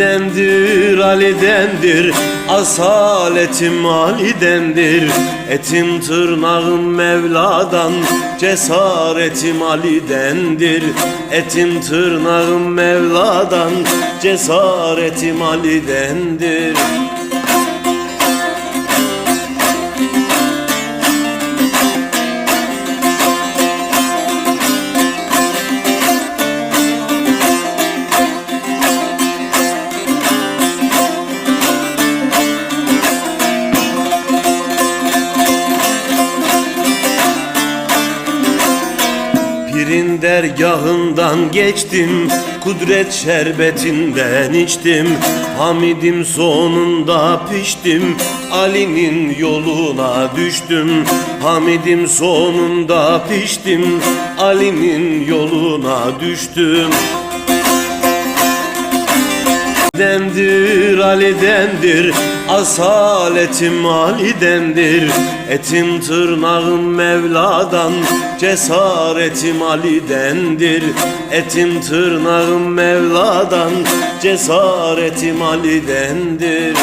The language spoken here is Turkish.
Dendir Ali'dendir Asaletim Ali'dendir. Etim tırnağım Mevla'dan Cesaretim Ali'dendir. Etim tırnağım Mevla'dan Cesaretim Ali'dendir Pirin dergahından geçtim Kudret şerbetinden içtim. Hamidim sonunda piştim Ali'nin yoluna düştüm. Hamidim sonunda piştim Ali'nin yoluna düştüm Ali'dendir, Ali'dendir Asaletim Ali'dendir. Etim tırnağım Mevla'dan Cesaretim Ali'dendir. Etim tırnağım Mevla'dan Cesaretim Ali'dendir